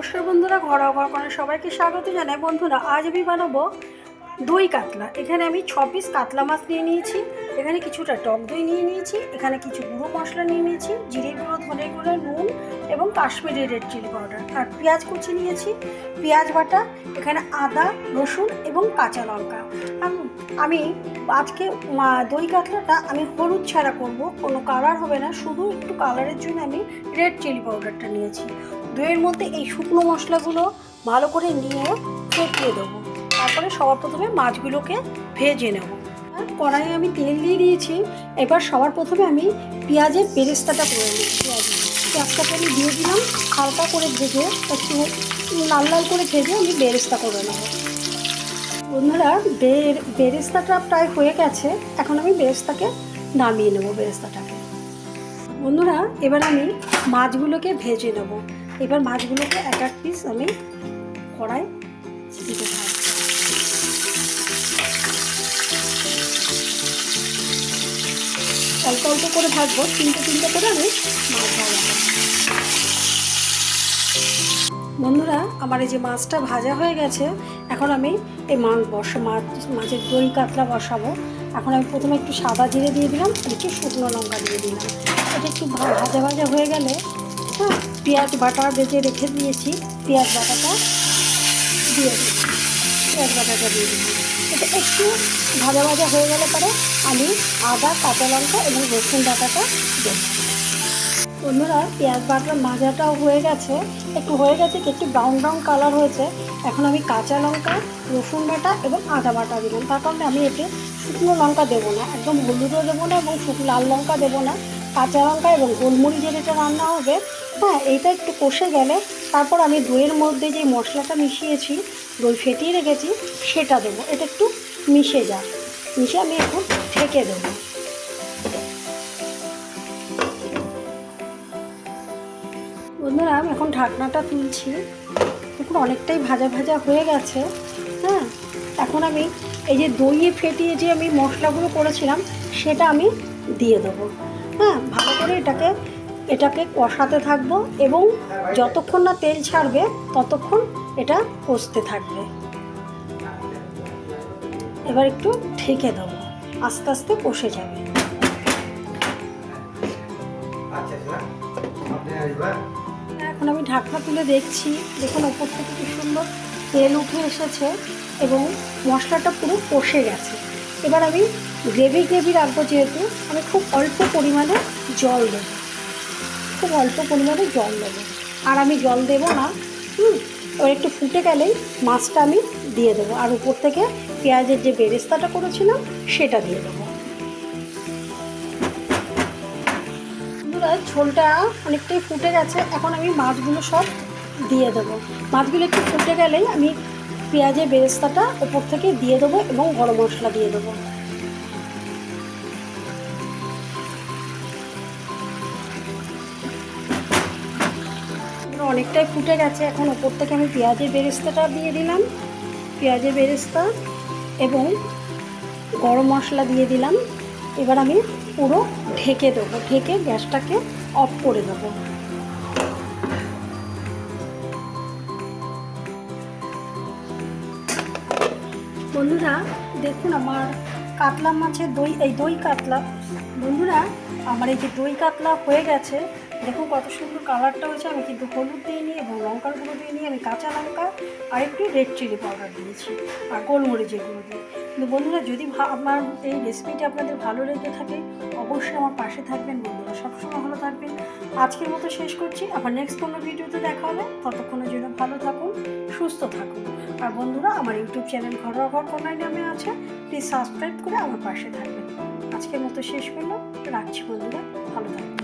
নমস্কার বন্ধুরা ঘর ঘর করে সবাইকে স্বাগত জানাই। বন্ধুরা আজ আমি বানাবো দই কাতলা। এখানে আমি ছ পিস কাতলা মাছ নিয়ে নিয়েছি। এখানে কিছুটা টক দই নিয়ে নিয়েছি। এখানে কিছু গুঁড়ো মশলা নিয়ে নিয়েছি। জিরে গুঁড়ো, ধনে গুঁড়ো, নুন এবং কাশ্মীরি রেড চিলি পাউডার আর পেঁয়াজ কুচি নিয়েছি। পেঁয়াজ বাটা, এখানে আদা, রসুন এবং কাঁচা লঙ্কা। আমি আজকে দই কাতলাটা আমি হলুদ ছাড়া করব। কোনো কালার হবে না। শুধু একটু কালারের জন্য আমি রেড চিলি পাউডারটা নিয়েছি। দইয়ের মধ্যে এই শুকনো মশলাগুলো ভালো করে নিয়ে ফেটিয়ে দেবো। তারপরে সবার প্রথমে মাছগুলোকে ভেজে নেব। কড়াইয়ে আমি তেল দিয়ে দিয়েছি। এবার সবার প্রথমে আমি পেঁয়াজের বেরেস্তাটা করে নিই পেঁয়াজ পেঁয়াজটাকে আমি দিয়ে দিলাম। হালকা করে ভেজে একটু লাল লাল করে ভেজে আমি বেরেস্তা করে নেব। বন্ধুরা বের বেরেস্তাটা প্রায় হয়ে গেছে। এখন আমি বেরেস্তাকে নামিয়ে নেব, বেরেস্তাটাকে। বন্ধুরা, এবার আমি মাছগুলোকে ভেজে নেব। এবার মাছগুলোকে এক এক পিস আমি কড়াই দিতে অল্প অল্প করে ভাজবো, তিনটে তিনটে করে আমি মাছ ভাজবো। বন্ধুরা, আমার এই যে মাছটা ভাজা হয়ে গেছে, এখন আমি এই মাছ বসা, মাছ, মাছের দই কাতলা বসাবো। এখন আমি প্রথমে একটু সাদা জিরে দিয়ে দিলাম, একটু শুকনো লঙ্কা দিয়ে দিলাম। এটা একটু ভাজা ভাজা হয়ে গেলে হ্যাঁ পেঁয়াজ বাটা বেজে রেখে দিয়েছি, পেঁয়াজ বাটাটা দিয়ে দিই পেঁয়াজ বাটাটা দিয়ে দিলাম। এটা একটু ভাজা ভাজা হয়ে গেলে পরে আমি আদা, কাঁচা লঙ্কা এবং রসুন বাটাটা দেবো। বন্ধুরা, পেঁয়াজ বাটার মাজাটাও হয়ে গেছে। একটু হয়ে গেছে একটু ব্রাউন ব্রাউন কালার হয়েছে। এখন আমি কাঁচা লঙ্কা, রসুন বাটা এবং আদা বাটা দিলাম। তার কারণে আমি এতে শুকনো লঙ্কা দেবো না, একদম হলুদও দেবো না এবং শুকনো লাল লঙ্কা দেবো না। কাঁচা লঙ্কা এবং গোলমরিচের এটা রান্না হবে হ্যাঁ এইটা একটু কষে গেলে তারপর আমি দইয়ের মধ্যে যে মশলাটা মিশিয়েছি, দই ফেটিয়ে রেখেছি, সেটা দেবো। এটা একটু মিশে যাক। মিশে আমি এখন ঢেকে দেবো। বন্ধুরা, আমি এখন ঢাকনাটা তুলছি। এখন অনেকটাই ভাজা ভাজা হয়ে গেছে। হ্যাঁ এখন আমি এই যে দইয়ে ফেটিয়ে যে আমি মশলাগুলো করেছিলাম, সেটা আমি দিয়ে দেবো। হ্যাঁ ভালো করে এটাকে এটাকে কষাতে থাকব এবং যতক্ষণ না তেল ছাড়বে ততক্ষণ এটা কষতে থাকবে। এবার একটু ঢেকে দেবো আস্তে আস্তে কষে যাবে। আচ্ছা আসবেন। এখন আমি ঢাকনা তুলে দেখছি দেখুন ওপর থেকে কি সুন্দর তেল উঠে এসেছে এবং মশলাটা পুরো কষে গেছে। এবার আমি গ্রেভি গ্রেভি রাখব যেহেতু, আমি খুব অল্প পরিমাণে জল দেবো। খুব অল্প পরিমাণে জল দেবো। আর আমি জল দেবো না, হুম, এবার একটু ফুটে গেলেই মাছটা আমি দিয়ে দেবো। আর উপর থেকে পেঁয়াজের যে বেরেস্তাটা করেছিলাম, সেটা দিয়ে দেবো। ঝোলটা অনেকটাই ফুটে গেছে। এখন আমি মাছগুলো সব দিয়ে দেবো। মাছগুলো একটু ফুটে গেলেই আমি পেঁয়াজের বেরেস্তাটা ওপর থেকে দিয়ে দেবো এবং গরম মশলা দিয়ে দেবো। অনেকটাই ফুটে গেছে, এখন ওপর থেকে আমি পেঁয়াজের বেরেস্তাটা দিয়ে দিলাম। পেঁয়াজের বেরেস্তা এবং গরম মশলা দিয়ে দিলাম। এবার আমি পুরো ঢেকে দেবো, ঢেকে গ্যাসটাকে অফ করে দেবো। বন্ধুরা, দেখুন আমার কাতলা মাছের দই, এই দই কাতলা। বন্ধুরা, আমার এই যে দই কাতলা হয়ে গেছে, দেখুন কত সুন্দর কালারটা হয়েছে। আমি কিন্তু হলুদ দিইনি এবং লঙ্কার গুঁড়ো দিইনি আমি কাঁচা লঙ্কা আর একটু রেড চিলি পাউডার দিয়েছি আর গোলমরিচের গুঁড়ো দিয়ে। কিন্তু বন্ধুরা, যদি আমার এই রেসিপিটা আপনাদের ভালো লেগে থাকে, অবশ্যই আমার পাশে থাকবেন। বন্ধুরা, সবসময় আজকের মতো শেষ করছি। আবার নেক্সট কোনো ভিডিওতে দেখা হবে। ততক্ষণের জন্য ভালো থাকুন, সুস্থ থাকুন। আর বন্ধুরা, আমার ইউটিউব চ্যানেল ঘরোয়া ঘর কন্যায় নামে আছে। প্লিজ সাবস্ক্রাইব করে আমার পাশে থাকবেন। আজকের মতো শেষ করল রাখছি বন্ধুরা। ভালো থাকবেন।